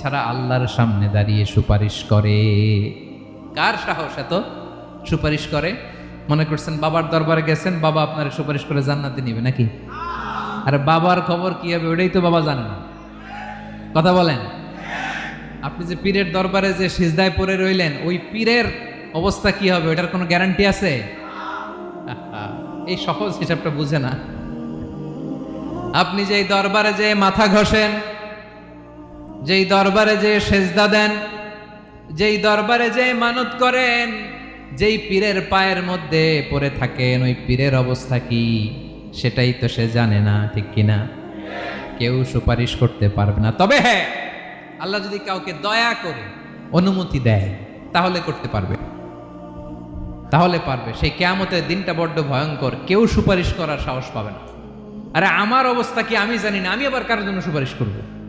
ছাড়া আল্লাহর সামনে দাঁড়িয়ে সুপারিশ করে। কার সাহস এত? সুপারিশ করে? মনে করছেন বাবার দরবারে গেছেন, বাবা আপনার সুপারিশ করে জান্নাতে নিবে নাকি? আর বাবার খবর কি হবে ওটাই তো বাবা জানে না। কথা বলেন। আপনি যে পীরের দরবারে যে সিজদায় পড়ে রইলেন, ওই পীরের অবস্থা কি হবে? ওটার কোনো গ্যারান্টি আছে? এই সহজ হিসাবটা বুঝে না। আপনি যেই দরবারে যে মাথা ঘষেন যেই দরবারে যে সেজদা দেন, যেই দরবারে যে মানত করেন, যেই পীরের পায়ের মধ্যে পড়ে থাকেন, ওই পীরের অবস্থা কি? সেটাই তো সে জানে না, ঠিক কিনা কেউ সুপারিশ করতে পারবে না। তবে হ্যাঁ আল্লাহ যদি কাউকে দয়া করে অনুমতি দেয়, তাহলে করতে পারবে। তাহলে পারবে। সেই কেয়ামতের দিনটা বড্ড ভয়ঙ্কর। কেউ সুপারিশ করার সাহস পাবে না। আরে আমার অবস্থা কি আমি জানি না। আমি আবার কারোর জন্য সুপারিশ করব?